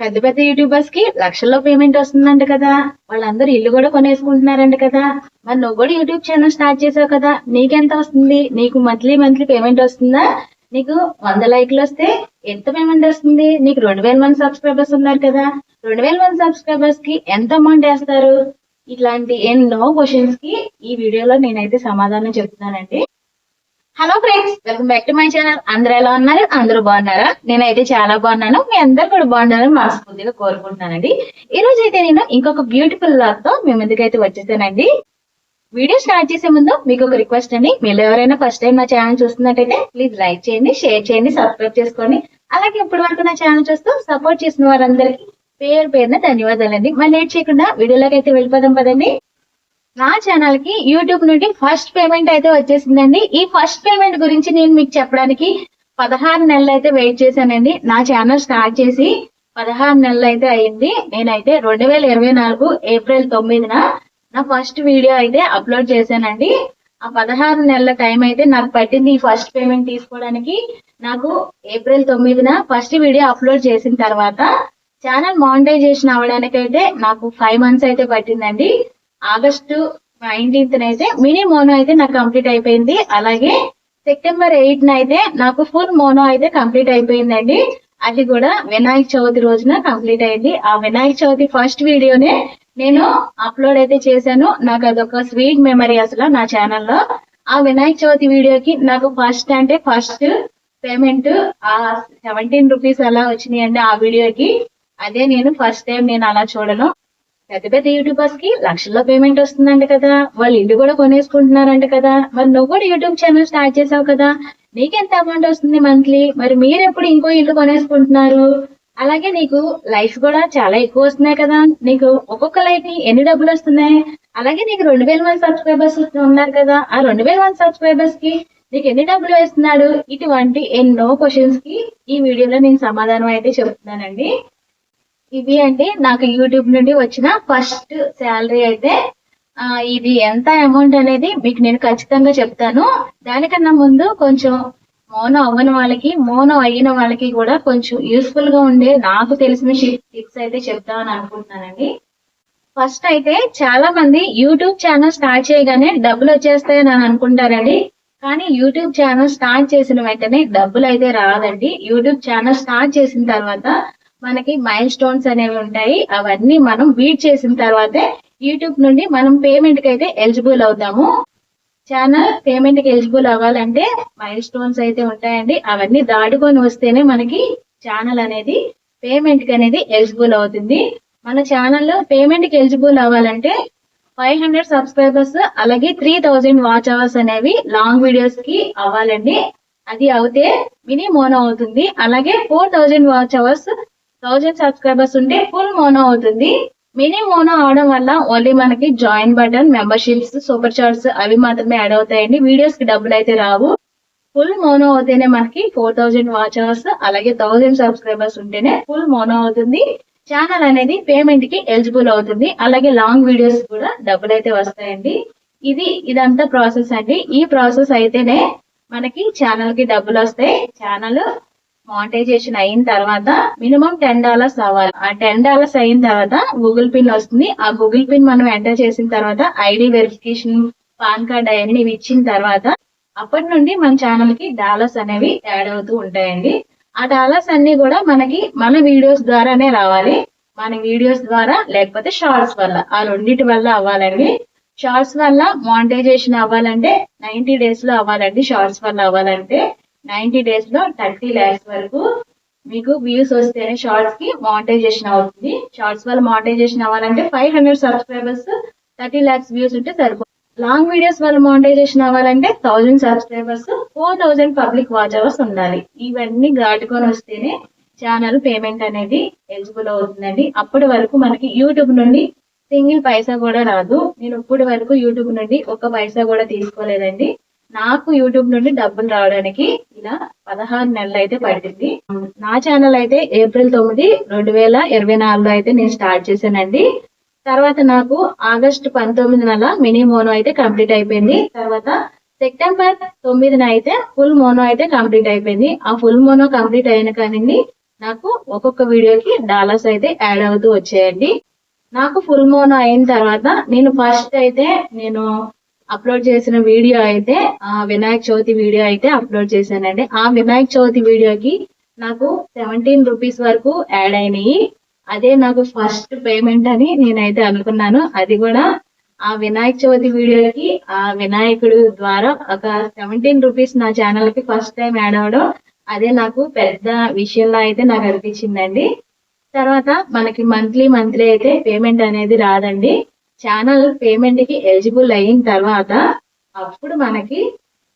పెద్ద పెద్ద యూట్యూబర్స్కి లక్షల్లో పేమెంట్ వస్తుందంట కదా. వాళ్ళందరూ ఇల్లు కూడా కొనేసుకుంటున్నారంట కదా. మరి నువ్వు కూడా యూట్యూబ్ ఛానల్ స్టార్ట్ చేసావు కదా. నీకెంత వస్తుంది? నీకు మంత్లీ మంత్లీ పేమెంట్ వస్తుందా? నీకు వంద లైక్లు వస్తే ఎంత పేమెంట్ వస్తుంది? నీకు రెండు వేల మంది సబ్స్క్రైబర్స్ ఉన్నారు కదా. రెండు వేల మంది సబ్స్క్రైబర్స్కి ఎంత అమౌంట్ వేస్తారు? ఇట్లాంటి ఎన్నో క్వశ్చన్స్కి ఈ వీడియోలో నేనైతే సమాధానం చెప్తున్నానండి. Hello friends welcome back to my channel. అందరూ ఎలా ఉన్నారు? అందరూ బాగున్నారా? నేనైతే చాలా బాగున్నాను. మీ అందరు కూడా బాగున్నారని మనస్ఫూర్తిగా కోరుకుంటున్నానండి. ఈ రోజు అయితే నేను ఇంకొక బ్యూటిఫుల్ లాగ్తో మీ ముందుకైతే వచ్చేసానండి. వీడియో స్టార్ట్ చేసే ముందు మీకు ఒక రిక్వెస్ట్ అండి. మీరు ఎవరైనా ఫస్ట్ టైం నా ఛానల్ చూస్తున్నట్టయితే ప్లీజ్ లైక్ చేయండి షేర్ చేయండి సబ్స్క్రైబ్ చేసుకోండి. అలాగే ఇప్పటి వరకు నా ఛానల్ చూస్తూ సపోర్ట్ చేసిన వారందరికీ పేరు పేరున ధన్యవాదాలండి. మరి లేట్ చేయకుండా వీడియోలోకి అయితే వెళ్ళిపోదాం పదండి. నా ఛానల్కి యూట్యూబ్ నుండి ఫస్ట్ పేమెంట్ అయితే వచ్చేసిందండి. ఈ ఫస్ట్ పేమెంట్ గురించి నేను మీకు చెప్పడానికి పదహారు నెలలు అయితే వెయిట్ చేశానండి. నా ఛానల్ స్టార్ట్ చేసి పదహారు నెలలు అయితే అయింది. నేనైతే రెండు వేల ఇరవై నాలుగు ఏప్రిల్ తొమ్మిదిన నా ఫస్ట్ వీడియో అయితే అప్లోడ్ చేశానండి. ఆ పదహారు నెలల టైం అయితే నాకు పట్టింది ఈ ఫస్ట్ పేమెంట్ తీసుకోవడానికి. నాకు ఏప్రిల్ తొమ్మిదిన ఫస్ట్ వీడియో అప్లోడ్ చేసిన తర్వాత ఛానల్ మానిటైజేషన్ అవడానికి అయితే నాకు ఫైవ్ మంత్స్ అయితే పట్టిందండి. ఆగస్టు నైన్టీన్త్ అయితే మినీ మోనో అయితే నాకు కంప్లీట్ అయిపోయింది. అలాగే సెప్టెంబర్ ఎయిట్ అయితే నాకు ఫుల్ మోనో అయితే కంప్లీట్ అయిపోయిందండి. అది కూడా వినాయక చవితి రోజున కంప్లీట్ అయింది. ఆ వినాయక చవితి ఫస్ట్ వీడియోనే నేను అప్లోడ్ అయితే చేశాను. నాకు అదొక స్వీట్ మెమరీ అసలు నా ఛానల్లో. ఆ వినాయక చవితి వీడియోకి నాకు ఫస్ట్ అంటే ఫస్ట్ పేమెంట్ ఆ సెవెంటీన్ రూపీస్ అలా వచ్చినాయండి ఆ వీడియోకి. అదే నేను ఫస్ట్ టైం నేను అలా చూడను. పెద్ద పెద్ద యూట్యూబర్స్కి లక్షల్లో పేమెంట్ వస్తుందంట కదా. వాళ్ళు ఇల్లు కూడా కొనేసుకుంటున్నారంట కదా. మరి నువ్వు కూడా యూట్యూబ్ ఛానల్ స్టార్ట్ చేసావు కదా. నీకెంత అమౌంట్ వస్తుంది మంత్లీ మరి మీరు ఎప్పుడు ఇంకో ఇల్లు కొనేసుకుంటున్నారు? అలాగే నీకు లైఫ్ కూడా చాలా ఎక్కువ వస్తున్నాయి కదా. నీకు ఒక్కొక్క లైఫ్ని ఎన్ని డబ్బులు వస్తున్నాయి? అలాగే నీకు రెండు వేల మంది సబ్స్క్రైబర్స్ ఉన్నారు కదా. ఆ రెండు వేల మంది సబ్స్క్రైబర్స్కి నీకు ఎన్ని డబ్బులు వేస్తున్నాడు? ఇటువంటి ఎన్నో క్వశ్చన్స్కి ఈ వీడియోలో నేను సమాధానం అయితే చెప్తున్నానండి. ఇవి అండి. నాకు యూట్యూబ్ నుండి వచ్చిన ఫస్ట్ శాలరీ అయితే ఇది ఎంత అమౌంట్ అనేది మీకు నేను ఖచ్చితంగా చెప్తాను. దానికన్నా ముందు కొంచెం మౌనం అవ్వని వాళ్ళకి మౌనం అయిన వాళ్ళకి కూడా కొంచెం యూస్ఫుల్గా ఉండే నాకు తెలిసిన టిప్స్ అయితే చెప్తామని అనుకుంటున్నానండి. ఫస్ట్ అయితే చాలా మంది యూట్యూబ్ ఛానల్ స్టార్ట్ చేయగానే డబ్బులు వచ్చేస్తాయని అని అనుకుంటారండి. కానీ యూట్యూబ్ ఛానల్ స్టార్ట్ చేసిన వెంటనే డబ్బులు అయితే రాదండి. యూట్యూబ్ ఛానల్ స్టార్ట్ చేసిన తర్వాత మనకి మైల్ స్టోన్స్ అనేవి ఉంటాయి. అవన్నీ మనం బీట్ చేసిన తర్వాతే యూట్యూబ్ నుండి మనం పేమెంట్కి అయితే ఎలిజిబుల్ అవుతాము. ఛానల్ పేమెంట్కి ఎలిజిబుల్ అవ్వాలంటే మైల్ స్టోన్స్ అయితే ఉంటాయండి. అవన్నీ దాటుకొని వస్తేనే మనకి ఛానల్ అనేది పేమెంట్కి అనేది ఎలిజిబుల్ అవుతుంది. మన ఛానల్లో పేమెంట్కి ఎలిజిబుల్ అవ్వాలంటే ఫైవ్ హండ్రెడ్ సబ్స్క్రైబర్స్ అలాగే త్రీ థౌజండ్ వాచ్ అవర్స్ అనేవి లాంగ్ వీడియోస్కి అవ్వాలండి. అది అవుతే మినీ మోనో అవుతుంది. అలాగే four thousand watch hours thousand subscribers ఉంటే ఫుల్ మోనో అవుతుంది. మినీ మోనో అవడం వల్ల ఓన్లీ మనకి join button memberships super chats అవి మాత్రమే యాడ్ అవుతాయండి. వీడియోస్కి డబ్బులు అయితే రావు. ఫుల్ మోనో అవుతేనే మనకి ఫోర్ థౌజండ్ వాచ్ అవర్స్ అలాగే థౌజండ్ సబ్స్క్రైబర్స్ ఉంటేనే ఫుల్ మోనో అవుతుంది. ఛానల్ అనేది పేమెంట్కి ఎలిజిబుల్ అవుతుంది. అలాగే లాంగ్ వీడియోస్ కూడా డబ్బులు అయితే వస్తాయండి. ఇది ఇదంతా ప్రాసెస్ అండి. ఈ ప్రాసెస్ అయితేనే మనకి ఛానల్కి డబ్బులు వస్తాయి. ఛానల్ మానిటైజేషన్ అయిన తర్వాత మినిమం టెన్ డాలర్స్ అవ్వాలి ఆ టెన్ డాలర్స్ అయిన తర్వాత గూగుల్ పిన్ వస్తుంది. ఆ గూగుల్ పిన్ మనం ఎంటర్ చేసిన తర్వాత ఐడి వెరిఫికేషన్ పాన్ కార్డ్ అవన్నీ ఇచ్చిన తర్వాత అప్పటి నుండి మన ఛానల్కి డాలర్స్ అనేవి యాడ్ అవుతూ ఉంటాయండి. ఆ డాలర్స్ అన్ని కూడా మనకి మన వీడియోస్ ద్వారానే రావాలి. మన వీడియోస్ ద్వారా లేకపోతే షార్ట్స్ వల్ల ఆ రెండింటి వల్ల అవ్వాలండి. షార్ట్స్ వల్ల మానిటైజేషన్ అవ్వాలంటే నైన్టీ డేస్లో అవ్వాలండి షార్ట్స్ వల్ల అవ్వాలంటే. నైన్టీ డేస్లో థర్టీ ల్యాక్స్ వరకు మీకు వ్యూస్ వస్తేనే షార్ట్స్కి మానిటైజేషన్ అవుతుంది. షార్ట్స్ వల్ల మానిటైజేషన్ అవ్వాలంటే five hundred subscribers thirty lakhs views ఉంటే సరిపోతుంది. లాంగ్ వీడియోస్ వల్ల మానిటైజేషన్ అవ్వాలంటే thousand subscribers four thousand public watch hours ఉండాలి. ఇవన్నీ దాటుకొని వస్తేనే ఛానల్ పేమెంట్ అనేది ఎలిజిబుల్ అవుతుందండి. అప్పటి వరకు మనకి యూట్యూబ్ నుండి సింగిల్ పైసా కూడా రాదు. నేను ఇప్పటి వరకు యూట్యూబ్ నుండి ఒక పైసా కూడా తీసుకోలేదండి. నాకు యూట్యూబ్ నుండి డబ్బులు రావడానికి ఇలా పదహారు నెలలు అయితే పడింది నా ఛానల్ అయితే ఏప్రిల్ తొమ్మిది రెండు వేల ఇరవై నాలుగులో అయితే నేను స్టార్ట్ చేశానండి. తర్వాత నాకు ఆగస్టు పంతొమ్మిది నెల మినీ మోనో అయితే కంప్లీట్ అయిపోయింది. తర్వాత సెప్టెంబర్ తొమ్మిదిన అయితే ఫుల్ మోనో అయితే కంప్లీట్ అయిపోయింది. ఆ ఫుల్ మోనో కంప్లీట్ అయిన కానీ నాకు ఒక్కొక్క వీడియోకి డాలర్స్ అయితే యాడ్ అవుతూ వచ్చాయండి. నాకు ఫుల్ మోనో అయిన తర్వాత నేను ఫస్ట్ అయితే నేను అప్లోడ్ చేసిన వీడియో అయితే ఆ వినాయక చవితి వీడియో అయితే అప్లోడ్ చేశానండి. ఆ వినాయక చవితి వీడియోకి నాకు సెవెంటీన్ రూపీస్ వరకు యాడ్ అయినాయి. అదే నాకు ఫస్ట్ పేమెంట్ అని నేనైతే అనుకున్నాను. అది కూడా ఆ వినాయక చవితి వీడియోకి ఆ వినాయకుడు ద్వారా ఒక సెవెంటీన్ రూపీస్ నా ఛానల్కి ఫస్ట్ టైం యాడ్ అవడం అదే నాకు పెద్ద విషయంలో అయితే నాకు అనిపించిందండి. తర్వాత మనకి మంత్లీ మంత్లీ అయితే పేమెంట్ అనేది రాదండి. ఛానల్ పేమెంట్కి ఎలిజిబుల్ అయిన తర్వాత అప్పుడు మనకి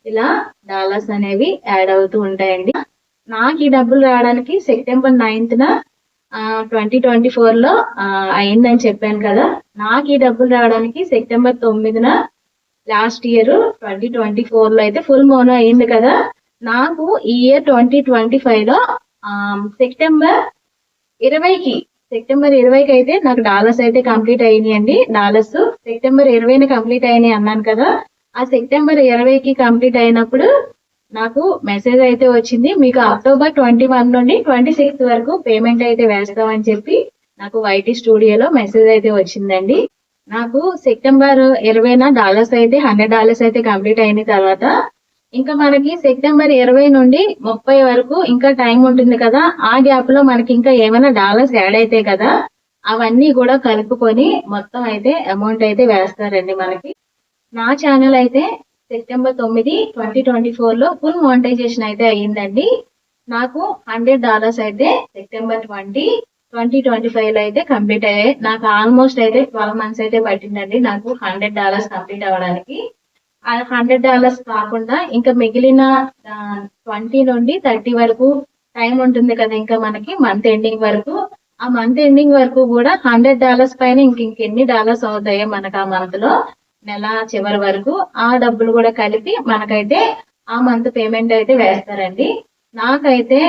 ఇలా డాలర్స్ అనేవి యాడ్ అవుతూ ఉంటాయండి. నాకు ఈ డబ్బులు రావడానికి సెప్టెంబర్ నైన్త్న ట్వంటీ ట్వంటీ ఫోర్లో అయిందని చెప్పాను కదా. నాకు ఈ డబ్బులు రావడానికి సెప్టెంబర్ తొమ్మిదిన లాస్ట్ ఇయర్ ట్వంటీ ట్వంటీ ఫోర్లో అయితే ఫుల్ మోనో అయింది కదా. నాకు ఈ ఇయర్ ట్వంటీ ట్వంటీ ఫైవ్లో సెప్టెంబర్ ఇరవైకి సెప్టెంబర్ ఇరవైకి అయితే నాకు డాలర్స్ అయితే కంప్లీట్ అయినాయి అండి డాలర్స్ సెప్టెంబర్ ఇరవైన కంప్లీట్ అయినాయి అన్నాను కదా. ఆ సెప్టెంబర్ ఇరవైకి కంప్లీట్ అయినప్పుడు నాకు మెసేజ్ అయితే వచ్చింది. మీకు అక్టోబర్ ట్వంటీ వన్ నుండి ట్వంటీ సిక్స్త్ వరకు పేమెంట్ అయితే వేస్తామని చెప్పి నాకు వైటీ స్టూడియోలో మెసేజ్ అయితే వచ్చిందండి. నాకు సెప్టెంబర్ ఇరవైన డాలర్స్ అయితే హండ్రెడ్ డాలర్స్ అయితే కంప్లీట్ అయిన తర్వాత ఇంకా మనకి సెప్టెంబర్ ఇరవై నుండి ముప్పై వరకు ఇంకా టైం ఉంటుంది కదా. ఆ గ్యాప్లో మనకి ఇంకా ఏమైనా డాలర్స్ యాడ్ అయితే కదా అవన్నీ కూడా కలుపుకొని మొత్తం అయితే అమౌంట్ అయితే వేస్తారండి మనకి. నా ఛానల్ అయితే సెప్టెంబర్ తొమ్మిది ట్వంటీ ట్వంటీ ఫోర్లో ఫుల్ మానిటైజేషన్ అయితే అయ్యిందండి. నాకు హండ్రెడ్ డాలర్స్ అయితే సెప్టెంబర్ ట్వంటీ ట్వంటీ ట్వంటీ ఫైవ్లో అయితే కంప్లీట్ అయ్యాయి. నాకు ఆల్మోస్ట్ అయితే ట్వెల్వ్ మంత్స్ అయితే పట్టిందండి నాకు హండ్రెడ్ డాలర్స్ కంప్లీట్ అవ్వడానికి. హండ్రెడ్ డాలర్స్ కాకుండా ఇంకా మిగిలిన ట్వంటీ నుండి థర్టీ వరకు టైం ఉంటుంది కదా ఇంకా మనకి మంత్ ఎండింగ్ వరకు. ఆ మంత్ ఎండింగ్ వరకు కూడా హండ్రెడ్ డాలర్స్ పైన ఇంక ఇంకెన్ని డాలర్స్ అవుతాయో మనకు ఆ మంత్లో నెల చివరి వరకు ఆ డబ్బులు కూడా కలిపి మనకైతే ఆ మంత్ పేమెంట్ అయితే వేస్తారండి. నాకైతే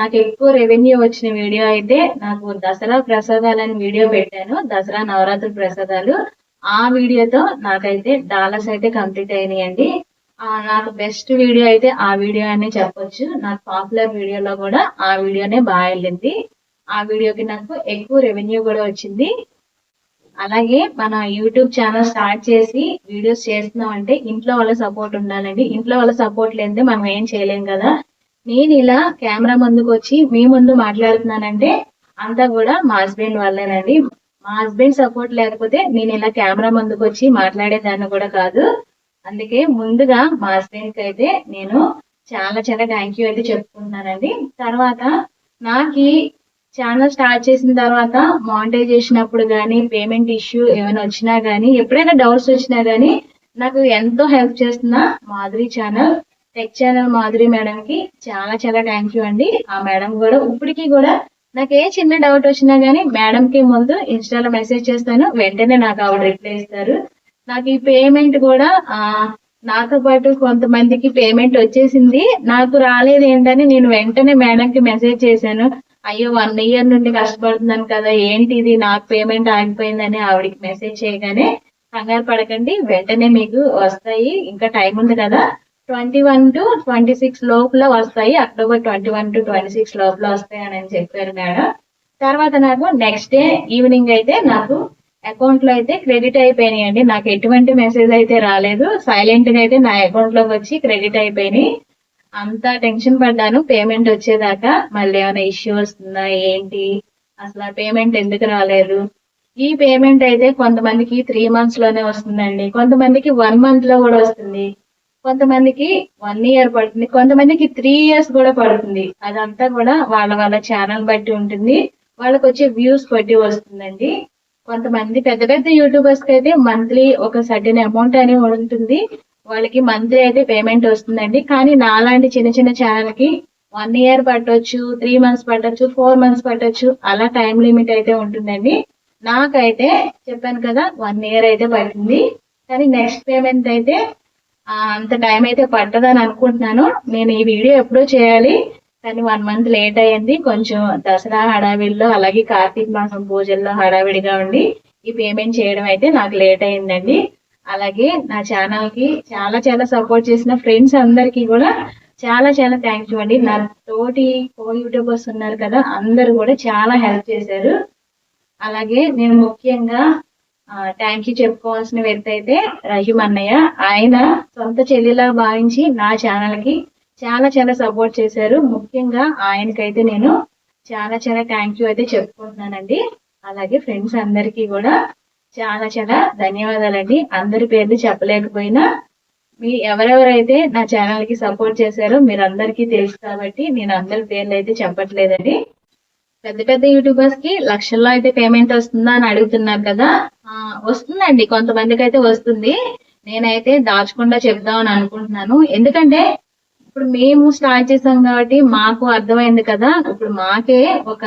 నాకు ఎక్కువ రెవెన్యూ వచ్చిన వీడియో అయితే నాకు దసరా ప్రసాదాలు అని వీడియో పెట్టాను. దసరా నవరాత్రి ప్రసాదాలు. ఆ వీడియోతో నాకైతే డాలర్స్ అయితే కంప్లీట్ అయినాయండి. నాకు బెస్ట్ వీడియో అయితే ఆ వీడియో అని చెప్పొచ్చు. నాకు పాపులర్ వీడియోలో కూడా ఆ వీడియోనే బాగా వెళ్ళింది. ఆ వీడియోకి నాకు ఎక్కువ రెవెన్యూ కూడా వచ్చింది. అలాగే మన యూట్యూబ్ ఛానల్ స్టార్ట్ చేసి వీడియోస్ చేస్తున్నాం అంటే ఇంట్లో వాళ్ళ సపోర్ట్ ఉండాలండి. ఇంట్లో వాళ్ళ సపోర్ట్ లేనిదే మనం ఏం చేయలేం కదా. నేను ఇలా కెమెరా ముందుకు వచ్చి మీ ముందు మాట్లాడుతున్నానంటే అంతా కూడా మా హస్బెండ్ వల్లేనండి మా హస్బెండ్ సపోర్ట్ లేకపోతే నేను ఇలా కెమెరా ముందుకు వచ్చి మాట్లాడేదాన్ని కూడా కాదు. అందుకే ముందుగా మా హస్బెండ్కి అయితే నేను చాలా చాలా థ్యాంక్ యూ అయితే చెప్పుకుంటున్నానండి. తర్వాత నాకు ఛానల్ స్టార్ట్ చేసిన తర్వాత మానిటైజ్ చేసినప్పుడు కానీ పేమెంట్ ఇష్యూ ఏమైనా వచ్చినా కానీ ఎప్పుడైనా డౌట్స్ వచ్చినా కానీ నాకు ఎంతో హెల్ప్ చేస్తున్న Madhuri channel tech channel Madhuri madam కి చాలా చాలా థ్యాంక్ యూ అండి. ఆ మేడం కూడా ఇప్పటికీ కూడా నాకు ఏ చిన్న డౌట్ వచ్చినా గానీ మేడం కి ముందు ఇన్స్టాలో మెసేజ్ చేస్తాను. వెంటనే నాకు ఆవిడ రిప్లై ఇస్తారు. నాకు ఈ పేమెంట్ కూడా ఆ నాతో పాటు కొంతమందికి పేమెంట్ వచ్చేసింది. నాకు రాలేదు ఏంటని నేను వెంటనే మేడం కి మెసేజ్ చేశాను. అయ్యో వన్ ఇయర్ నుండి కష్టపడుతున్నాను కదా ఏంటి ఇది నాకు పేమెంట్ ఆగిపోయిందని ఆవిడకి మెసేజ్ చేయగానే కంగారు పడకండి. వెంటనే మీకు వస్తాయి. ఇంకా టైం ఉంది కదా. Twenty one to twenty six లోపల వస్తాయి. October twenty one to twenty six లోపల వస్తాయి అని చెప్పారు మేడం. తర్వాత నాకు నెక్స్ట్ డే ఈవినింగ్ అయితే నాకు అకౌంట్లో అయితే క్రెడిట్ అయిపోయినాయండి. నాకు ఎటువంటి మెసేజ్ అయితే రాలేదు. సైలెంట్గా అయితే నా అకౌంట్లోకి వచ్చి క్రెడిట్ అయిపోయినాయి. అంతా టెన్షన్ పడ్డాను. పేమెంట్ వచ్చేదాకా మళ్ళీ ఏమైనా ఇష్యూ వస్తుందా ఏంటి? అసలు పేమెంట్ ఎందుకు రాలేదు? ఈ పేమెంట్ అయితే కొంతమందికి త్రీ మంత్స్లోనే వస్తుందండి. కొంతమందికి వన్ మంత్లో కూడా వస్తుంది. కొంతమందికి వన్ ఇయర్ పడుతుంది కొంతమందికి త్రీ ఇయర్స్ కూడా పడుతుంది. అదంతా కూడా వాళ్ళ వాళ్ళ ఛానల్ బట్టి ఉంటుంది. వాళ్ళకి వచ్చే వ్యూస్ బట్టి వస్తుందండి. కొంతమంది పెద్ద పెద్ద యూట్యూబర్స్కి అయితే మంత్లీ ఒక సర్టెన్ అమౌంట్ అనేది ఉంటుంది. వాళ్ళకి మంత్లీ అయితే పేమెంట్ వస్తుందండి. కానీ నాలాంటి చిన్న చిన్న ఛానల్కి వన్ ఇయర్ పట్టొచ్చు త్రీ మంత్స్ పట్టొచ్చు ఫోర్ మంత్స్ పట్టొచ్చు అలా టైం లిమిట్ అయితే ఉంటుందండి. నాకైతే చెప్పాను కదా వన్ ఇయర్ అయితే పట్టింది కానీ నెక్స్ట్ పేమెంట్ అయితే అంత టైం అయితే పట్టదని అనుకుంటున్నాను. నేను ఈ వీడియో ఎప్పుడో చేయాలి. కానీ వన్ మంత్ లేట్ అయ్యింది. కొంచెం దసరా హడావిడిలో అలాగే కార్తీక మాసం పూజల్లో హడావిడిగా ఉండి ఈ పేమెంట్ చేయడం అయితే నాకు లేట్ అయిందండి అలాగే నా ఛానల్కి చాలా చాలా సపోర్ట్ చేసిన ఫ్రెండ్స్ అందరికీ కూడా చాలా చాలా థ్యాంక్ యూ అండి. నా తోటి కో యూట్యూబర్స్ ఉన్నారు కదా అందరూ కూడా చాలా హెల్ప్ చేశారు. అలాగే నేను ముఖ్యంగా థ్యాంక్ యూ చెప్పుకోవాల్సిన వ్యక్తి అయితే రహీమ్ అన్నయ్య ఆయన సొంత చెల్లిలా భావించి నా ఛానల్కి చాలా చాలా సపోర్ట్ చేశారు. ముఖ్యంగా ఆయనకైతే నేను చాలా చాలా థ్యాంక్ యూ అయితే చెప్పుకుంటున్నానండి. అలాగే ఫ్రెండ్స్ అందరికీ కూడా చాలా చాలా ధన్యవాదాలండి. అందరి పేర్లు చెప్పలేకపోయినా మీ ఎవరెవరైతే నా ఛానల్కి సపోర్ట్ చేశారో మీరు అందరికీ తెలుసు కాబట్టి నేను అందరి పేర్లు అయితే చెప్పట్లేదండి. పెద్ద పెద్ద యూట్యూబర్స్కి లక్షల్లో అయితే పేమెంట్ వస్తుందా అని అడుగుతున్నారు కదా. వస్తుందండి. కొంతమందికి అయితే వస్తుంది. నేనైతే దాచకుండా చెప్దామని అనుకుంటున్నాను. ఎందుకంటే ఇప్పుడు మేము స్టార్ట్ చేసాం కాబట్టి మాకు అర్థమైంది కదా. ఇప్పుడు మాకే ఒక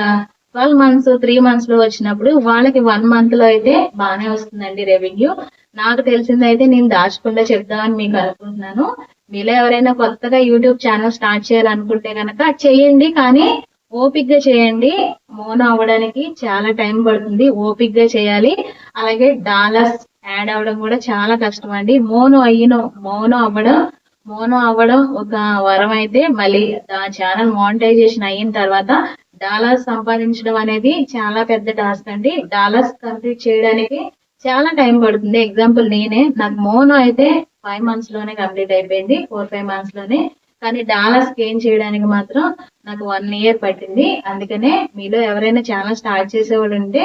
ట్వెల్వ్ మంత్స్ త్రీ మంత్స్లో వచ్చినప్పుడు వాళ్ళకి వన్ మంత్లో అయితే బాగానే వస్తుందండి రెవెన్యూ నాకు తెలిసింది అయితే నేను దాచకుండా చెప్దామని మీకు అనుకుంటున్నాను. మీలో ఎవరైనా కొత్తగా యూట్యూబ్ ఛానల్ స్టార్ట్ చేయాలనుకుంటే కనుక చేయండి. కానీ ఓపిక్గా చేయండి. మోనో అవ్వడానికి చాలా టైం పడుతుంది. ఓపిక్గా చేయాలి. అలాగే డాలర్స్ యాడ్ అవ్వడం కూడా చాలా కష్టం అండి. మోనో అయ్యినో మోనో అవ్వడం మోనో అవ్వడం ఒక వరం అయితే మళ్ళీ ఆ ఛానల్ మానిటైజేషన్ అయిన తర్వాత డాలర్స్ సంపాదించడం అనేది చాలా పెద్ద టాస్క్ అండి. డాలర్స్ కంప్లీట్ చేయడానికి చాలా టైం పడుతుంది. ఎగ్జాంపుల్ నేనే. నాకు మోనో అయితే ఫైవ్ మంత్స్లోనే కంప్లీట్ అయిపోయింది. ఫోర్ ఫైవ్ మంత్స్లోనే కానీ డాలర్స్ గెయిన్ చేయడానికి మాత్రం నాకు వన్ ఇయర్ పట్టింది. అందుకనే మీలో ఎవరైనా ఛానల్ స్టార్ట్ చేసేవాళ్ళు ఉంటే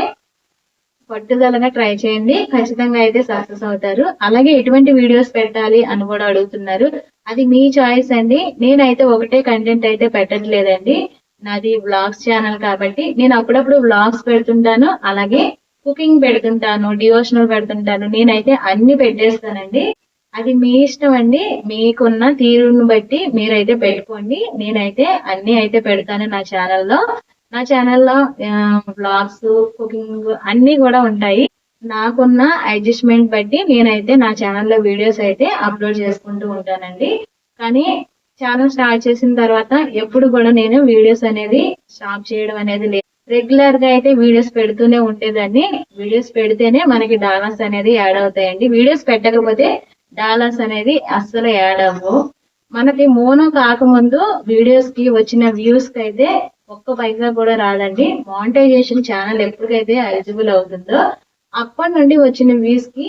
పట్టుదలగా ట్రై చేయండి. ఖచ్చితంగా అయితే సక్సెస్ అవుతారు. అలాగే ఎటువంటి వీడియోస్ పెట్టాలి అని కూడా అడుగుతున్నారు. అది మీ చాయిస్ అండి. నేనైతే ఒకటే కంటెంట్ అయితే పెట్టట్లేదండి. నాది వ్లాగ్స్ ఛానల్ కాబట్టి నేను అప్పుడప్పుడు వ్లాగ్స్ పెడుతుంటాను. అలాగే కుకింగ్ పెడుతుంటాను డివోషనల్ పెడుతుంటాను. నేనైతే అన్ని పెట్టేస్తానండి. అది మీ ఇష్టం అండి. మీకున్న తీరును బట్టి మీరైతే పెట్టుకోండి. నేనైతే అన్ని అయితే పెడతాను నా ఛానల్లో. నా ఛానల్లో బ్లాగ్స్ కుకింగ్ అన్ని కూడా ఉంటాయి. నాకున్న అడ్జస్ట్మెంట్ బట్టి నేనైతే నా ఛానల్లో వీడియోస్ అయితే అప్లోడ్ చేసుకుంటూ ఉంటానండి. కానీ ఛానల్ స్టార్ట్ చేసిన తర్వాత ఎప్పుడు కూడా నేను వీడియోస్ అనేది స్టాప్ చేయడం అనేది లేదు. రెగ్యులర్గా అయితే వీడియోస్ పెడుతూనే ఉండేదాన్ని. వీడియోస్ పెడితేనే మనకి డాలర్స్ అనేది యాడ్ అవుతాయండి. వీడియోస్ పెట్టకపోతే డాలర్స్ అనేది అస్సలు యాడ్ అవ్వవు మనకి మోనో కాకముందు వీడియోస్కి వచ్చిన వ్యూస్కి అయితే ఒక్క పైసా కూడా రాదండి. మానిటైజేషన్ ఛానల్ ఎప్పటికైతే ఎలిజిబుల్ అవుతుందో అప్పటి నుండి వచ్చిన వ్యూస్కి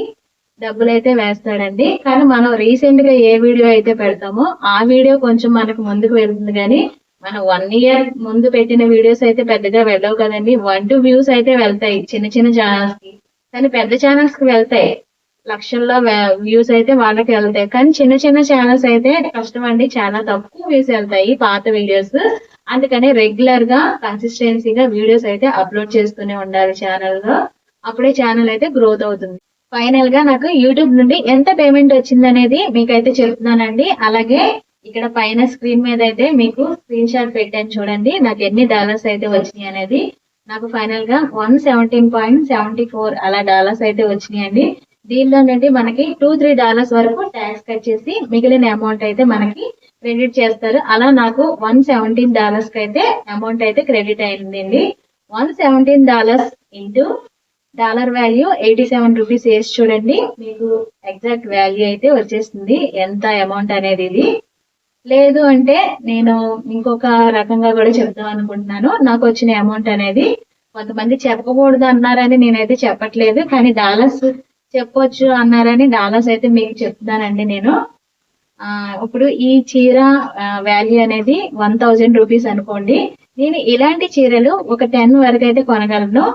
డబ్బులు అయితే వేస్తాడండి. కానీ మనం రీసెంట్గా ఏ వీడియో అయితే పెడతామో ఆ వీడియో కొంచెం మనకు ముందుకు వెళ్తుంది కానీ మనం వన్ ఇయర్ ముందు పెట్టిన వీడియోస్ అయితే పెద్దగా వెళ్ళవు కదండి. వన్ టూ వ్యూస్ అయితే వెళ్తాయి చిన్న చిన్న ఛానల్స్కి. కానీ పెద్ద ఛానల్స్కి వెళ్తాయి. లక్షల్లో వ్యూస్ అయితే వాళ్ళకి వెళ్తాయి. కానీ చిన్న చిన్న ఛానల్స్ అయితే కష్టం అండి చాలా తక్కువ వ్యూస్ వెళ్తాయి పాత వీడియోస్ అందుకని రెగ్యులర్గా కన్సిస్టెన్సీగా వీడియోస్ అయితే అప్లోడ్ చేస్తూనే ఉండాలి ఛానల్లో అప్పుడే ఛానల్ అయితే గ్రోత్ అవుతుంది. ఫైనల్గా నాకు యూట్యూబ్ నుండి ఎంత పేమెంట్ వచ్చింది అనేది మీకైతే చెప్తున్నానండి. అలాగే ఇక్కడ పైన స్క్రీన్ మీద అయితే మీకు స్క్రీన్ షాట్ పెట్టాను చూడండి. నాకు ఎన్ని డాలర్స్ అయితే వచ్చినాయి అనేది. నాకు ఫైనల్గా one seventeen point seventy four అలా డాలర్స్ అయితే వచ్చినాయి దీనిలో నుండి మనకి టూ త్రీ డాలర్స్ వరకు ట్యాక్స్ కట్ చేసి మిగిలిన అమౌంట్ అయితే మనకి క్రెడిట్ చేస్తారు. అలా నాకు వన్ సెవెంటీన్ డాలర్స్కి అయితే అమౌంట్ అయితే క్రెడిట్ అయిందండి. One seventeen dollars into dollar value eighty seven rupees వేసి చూడండి. మీకు ఎగ్జాక్ట్ వాల్యూ అయితే వచ్చేస్తుంది. ఎంత అమౌంట్ అనేది ఇది. లేదు అంటే నేను ఇంకొక రకంగా కూడా చెప్దాం అనుకుంటున్నాను. నాకు వచ్చిన అమౌంట్ అనేది కొంతమంది చెప్పకూడదు అన్నారని నేనైతే చెప్పట్లేదు. కానీ డాలర్స్ చెప్పొచ్చు అన్నారని డాలర్స్ అయితే మీకు చెప్తానండి నేను. ఆ ఇప్పుడు ఈ చీర వాల్యూ అనేది వన్ థౌజండ్ రూపీస్ అనుకోండి. నేను ఇలాంటి చీరలు ఒక టెన్ వరకు అయితే కొనగలను.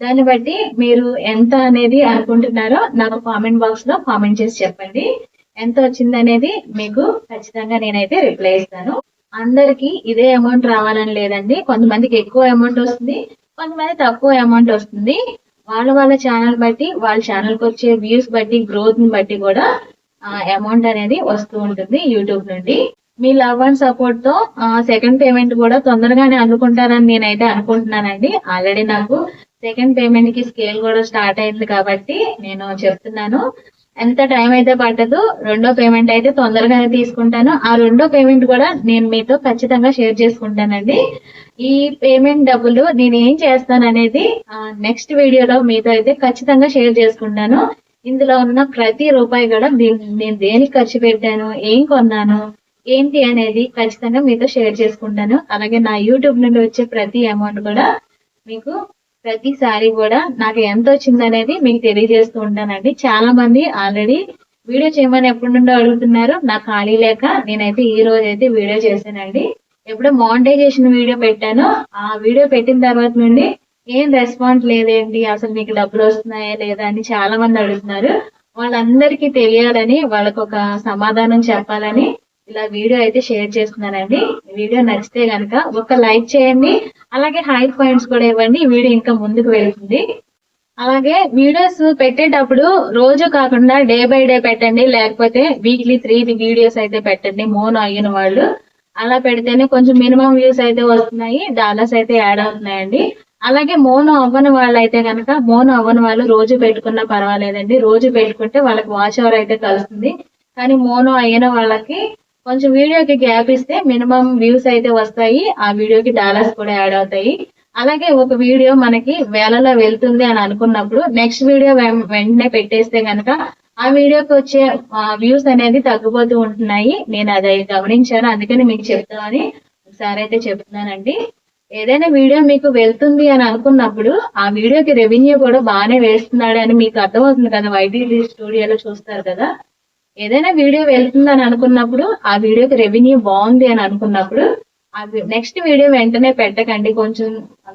దాన్ని బట్టి మీరు ఎంత అనేది అనుకుంటున్నారో నాకు కామెంట్ బాక్స్లో కామెంట్ చేసి చెప్పండి. ఎంత వచ్చింది అనేది మీకు ఖచ్చితంగా నేనైతే రిప్లై ఇస్తాను. అందరికి ఇదే అమౌంట్ రావాలని లేదండి. కొంతమందికి ఎక్కువ అమౌంట్ వస్తుంది కొంతమంది తక్కువ అమౌంట్ వస్తుంది. వాళ్ళ వాళ్ళ ఛానల్ బట్టి వాళ్ళ ఛానల్కి వచ్చే వ్యూస్ బట్టి గ్రోత్ని బట్టి కూడా అమౌంట్ అనేది వస్తూ ఉంటుంది యూట్యూబ్ నుండి. మీ లవ్ అండ్ సపోర్ట్తో సెకండ్ పేమెంట్ కూడా తొందరగానే అందుకుంటారని నేనైతే అనుకుంటున్నానండి. ఆల్రెడీ నాకు సెకండ్ పేమెంట్కి స్కేల్ కూడా స్టార్ట్ అయింది కాబట్టి నేను చెప్తున్నాను. ఎంత టైం అయితే పట్టదు రెండో పేమెంట్ అయితే తొందరగానే తీసుకుంటాను. ఆ రెండో పేమెంట్ కూడా నేను మీతో ఖచ్చితంగా షేర్ చేసుకుంటానండి. ఈ పేమెంట్ డబ్బులు నేను ఏం చేస్తాను అనేది నెక్స్ట్ వీడియోలో మీతో అయితే ఖచ్చితంగా షేర్ చేసుకుంటాను. ఇందులో ఉన్న ప్రతి రూపాయి కూడా నేను దేనికి ఖర్చు పెట్టాను ఏం కొన్నాను ఏంటి అనేది ఖచ్చితంగా మీతో షేర్ చేసుకుంటాను. అలాగే నా యూట్యూబ్ నుండి వచ్చే ప్రతి అమౌంట్ కూడా మీకు ప్రతిసారి కూడా నాకు ఎంత వచ్చింది అనేది మీకు తెలియజేస్తూ ఉంటానండి. చాలా మంది ఆల్రెడీ వీడియో చేయమని ఎప్పటి నుండో అడుగుతున్నారు. నాకు ఖాళీ లేక నేనైతే ఈ రోజు అయితే వీడియో చేశానండి. ఎప్పుడో మానిటైజేషన్ వీడియో పెట్టాను. ఆ వీడియో పెట్టిన తర్వాత నుండి ఏం రెస్పాన్స్ లేదేంటి? అసలు మీకు డబ్బులు వస్తున్నాయా లేదా అని చాలా మంది అడుగుతున్నారు. వాళ్ళందరికీ తెలియాలని వాళ్ళకు ఒక సమాధానం చెప్పాలని ఇలా వీడియో అయితే షేర్ చేస్తున్నానండి వీడియో నచ్చితే గనక ఒక లైక్ చేయండి. అలాగే హై పాయింట్స్ కూడా ఇవ్వండి. వీడియో ఇంకా ముందుకు వెళ్తుంది. అలాగే వీడియోస్ పెట్టేటప్పుడు రోజు కాకుండా డే బై డే పెట్టండి. లేకపోతే వీక్లీ త్రీ వీడియోస్ అయితే పెట్టండి. మోనో అయిన వాళ్ళు. అలా పెడితేనే కొంచెం మినిమం వ్యూస్ అయితే వస్తున్నాయి. డాలర్స్ అయితే యాడ్ అవుతున్నాయండి. అలాగే మోనో అవ్వని వాళ్ళు అయితే కనుక మోనో అవ్వని వాళ్ళు రోజు పెట్టుకున్నా పర్వాలేదండి. రోజు పెట్టుకుంటే వాళ్ళకి వాచ్ అవర్ అయితే కలుస్తుంది. కానీ మోనో అయిన వాళ్ళకి కొంచెం వీడియోకి గ్యాప్ ఇస్తే మినిమం వ్యూస్ అయితే వస్తాయి. ఆ వీడియోకి డాలర్స్ కూడా యాడ్ అవుతాయి. అలాగే ఒక వీడియో మనకి వేలలో వెళ్తుంది అని అనుకున్నప్పుడు నెక్స్ట్ వీడియో వెంటనే పెట్టేస్తే కనుక ఆ వీడియోకి వచ్చే వ్యూస్ అనేది తగ్గిపోతూ ఉంటున్నాయి. నేను అది గమనించాను. అందుకని మీకు చెప్తామని ఒకసారి అయితే చెప్తున్నానండి. ఏదైనా వీడియో మీకు వెళ్తుంది అని అనుకున్నప్పుడు ఆ వీడియోకి రెవెన్యూ కూడా బాగానే వేస్తున్నాడు అని మీకు అర్థమవుతుంది కదా. వైటీ స్టూడియోలో చూస్తారు కదా. ఏదైనా వీడియో వెళ్తుందని అనుకున్నప్పుడు ఆ వీడియోకి రెవెన్యూ బాగుంది అని అనుకున్నప్పుడు నెక్స్ట్ వీడియో వెంటనే పెట్టకండి. కొంచెం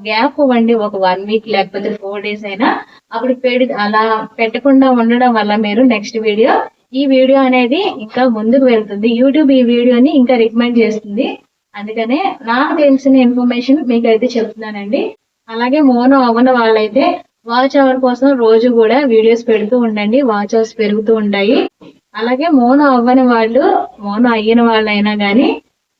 గ్యాప్ ఇవ్వండి. ఒక వన్ వీక్ లేకపోతే ఫోర్ డేస్ అయినా అప్పుడు పెడి అలా పెట్టకుండా ఉండడం వల్ల మీరు నెక్స్ట్ వీడియో ఈ వీడియో అనేది ఇంకా ముందుకు వెళ్తుంది. యూట్యూబ్ ఈ వీడియోని ఇంకా రికమెండ్ చేస్తుంది. అందుకనే నాకు తెలిసిన ఇన్ఫర్మేషన్ మీకు అయితే చెప్తున్నానండి. అలాగే మోనో అవ్వన వాళ్ళైతే వాచ్ అవర్ కోసం రోజు కూడా వీడియోస్ పెడుతూ ఉండండి. వాచ్ అవర్స్ పెరుగుతూ ఉంటాయి. అలాగే మోనో అవ్వని వాళ్ళు మోనో అయిన వాళ్ళైనా కానీ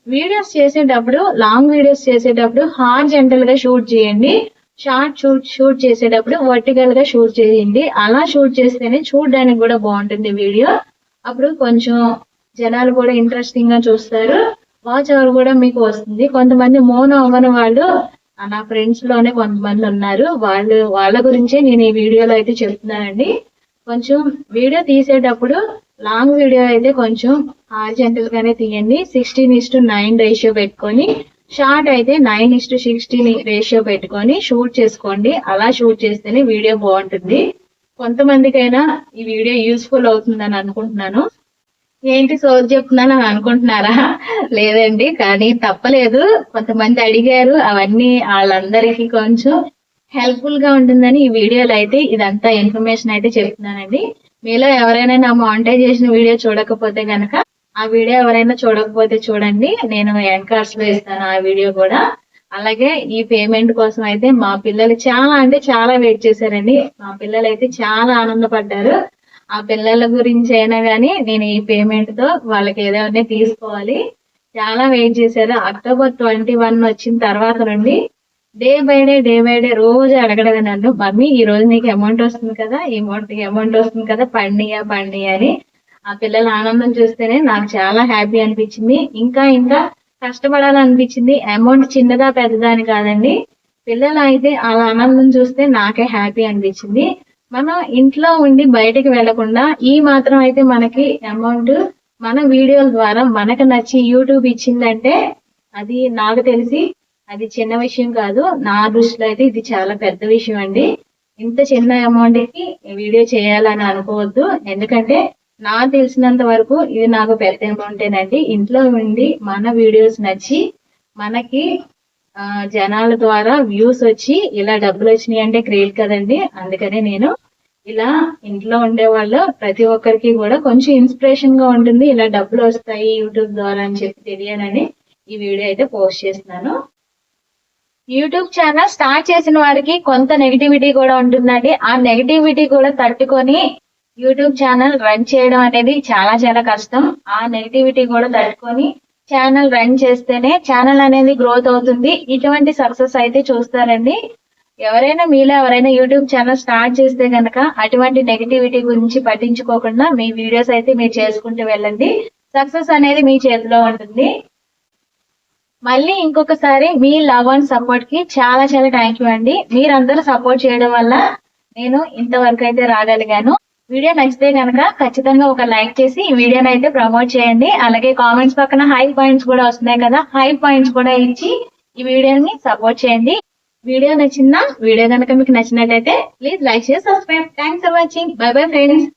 వీడియోస్ చేసేటప్పుడు లాంగ్ వీడియోస్ చేసేటప్పుడు హార్జెంటల్గా షూట్ చేయండి. షార్ట్ షూట్ షూట్ చేసేటప్పుడు వర్టికల్గా షూట్ చేయండి. అలా షూట్ చేస్తేనే చూడడానికి కూడా బాగుంటుంది వీడియో. అప్పుడు కొంచెం జనాలు కూడా ఇంట్రెస్టింగ్గా చూస్తారు. వాచ్ అవర్ కూడా మీకు వస్తుంది. కొంతమంది మోనో అవ్వని వాళ్ళు నా ఫ్రెండ్స్లోనే కొంతమంది ఉన్నారు. వాళ్ళు వాళ్ళ గురించే నేను ఈ వీడియోలో అయితే చెప్తున్నానండి. కొంచెం వీడియో తీసేటప్పుడు లాంగ్ వీడియో అయితే కొంచెం హార్జెంటల్ గానే తీయండి. Sixteen is to nine ratio పెట్టుకొని షార్ట్ అయితే nine is to sixteen ratio పెట్టుకొని షూట్ చేసుకోండి. అలా షూట్ చేస్తేనే వీడియో బాగుంటుంది. కొంతమందికైనా ఈ వీడియో యూస్ఫుల్ అవుతుందని అనుకుంటున్నాను. ఏంటి సోది చెప్తున్నాను అని అనుకుంటున్నారా? లేదండి కానీ తప్పలేదు. కొంతమంది అడిగారు అవన్నీ వాళ్ళందరికీ కొంచెం హెల్ప్ఫుల్గా ఉంటుందని ఈ వీడియోలో అయితే ఇదంతా ఇన్ఫర్మేషన్ అయితే చెప్తున్నానండి. మీలో ఎవరైనా నా చేసిన వీడియో చూడకపోతే గనక ఆ వీడియో ఎవరైనా చూడకపోతే చూడండి. నేను ఎండ్ కార్డ్స్లో ఇస్తాను ఆ వీడియో కూడా. అలాగే ఈ పేమెంట్ కోసం అయితే మా పిల్లలు చాలా అంటే చాలా వెయిట్ చేశారండి. మా పిల్లలు అయితే చాలా ఆనందపడ్డారు. ఆ పిల్లల గురించి అయినా కానీ నేను ఈ పేమెంట్తో వాళ్ళకి ఏదైనా తీసుకోవాలి. చాలా వెయిట్ చేశారు. అక్టోబర్ ట్వంటీ వన్ వచ్చిన తర్వాత నుండి day by day day by day రోజు అడగడమే నన్ను. మమ్మీ ఈ రోజు నీకు అమౌంట్ వస్తుంది కదా ఈ అమౌంట్ అమౌంట్ వస్తుంది కదా పండియా పండియా అని. ఆ పిల్లల ఆనందం చూస్తేనే నాకు చాలా హ్యాపీ అనిపించింది. ఇంకా ఇంకా కష్టపడాలనిపించింది. అమౌంట్ చిన్నదా పెద్దదా అని కాదండి. పిల్లలు అయితే అలా ఆనందం చూస్తే నాకే హ్యాపీ అనిపించింది. మనం ఇంట్లో ఉండి బయటకు వెళ్ళకుండా ఈ మాత్రం అయితే మనకి అమౌంట్ మన వీడియోల ద్వారా మనకు నచ్చి యూట్యూబ్ ఇచ్చిందంటే అది నాకు తెలిసి అది చిన్న విషయం కాదు. నా దృష్టిలో అయితే ఇది చాలా పెద్ద విషయం అండి. ఇంత చిన్న అమౌంట్కి వీడియో చేయాలని అనుకోవద్దు. ఎందుకంటే నాకు తెలిసినంత వరకు ఇది నాకు పెద్ద అమౌంటేనండి ఇంట్లో ఉండి మన వీడియోస్ నచ్చి మనకి ఆ, జనాల ద్వారా వ్యూస్ వచ్చి ఇలా డబ్బులు వచ్చినాయి అంటే గ్రేట్ కదండి. అందుకనే నేను ఇలా ఇంట్లో ఉండే వాళ్ళు ప్రతి ఒక్కరికి కూడా కొంచెం ఇన్స్పిరేషన్గా ఉంటుంది. ఇలా డబ్బులు వస్తాయి యూట్యూబ్ ద్వారా అని చెప్పి తెలియనని ఈ వీడియో అయితే పోస్ట్ చేస్తున్నాను. యూట్యూబ్ ఛానల్ స్టార్ట్ చేసిన వారికి కొంత నెగిటివిటీ కూడా ఉంటుందండి. ఆ నెగిటివిటీ కూడా తట్టుకొని యూట్యూబ్ ఛానల్ రన్ చేయడం అనేది చాలా చాలా కష్టం. ఆ నెగిటివిటీ కూడా తట్టుకొని ఛానల్ రన్ చేస్తేనే ఛానల్ అనేది గ్రోత్ అవుతుంది. ఇటువంటి సక్సెస్ అయితే చూస్తారండి. ఎవరైనా మీలో ఎవరైనా యూట్యూబ్ ఛానల్ స్టార్ట్ చేస్తే కనుక అటువంటి నెగిటివిటీ గురించి పట్టించుకోకుండా మీ వీడియోస్ అయితే మీరు చేసుకుంటూ వెళ్ళండి. సక్సెస్ అనేది మీ చేతిలో ఉంటుంది. మళ్ళీ ఇంకొకసారి మీ లవ్ అండ్ సపోర్ట్కి చాలా చాలా థ్యాంక్ యూ అండి. మీరందరూ సపోర్ట్ చేయడం వల్ల నేను ఇంతవరకు అయితే రాగలిగాను. వీడియో నచ్చితే కనుక ఖచ్చితంగా ఒక లైక్ చేసి ఈ వీడియోని అయితే ప్రమోట్ చేయండి. అలాగే కామెంట్స్ పక్కన హై పాయింట్స్ కూడా వస్తున్నాయి కదా హై పాయింట్స్ కూడా ఇచ్చి ఈ వీడియోని సపోర్ట్ చేయండి. వీడియో నచ్చిందా? వీడియో కనుక మీకు నచ్చినట్లయితే ప్లీజ్ లైక్ చేసి subscribe thanks for watching bye bye friends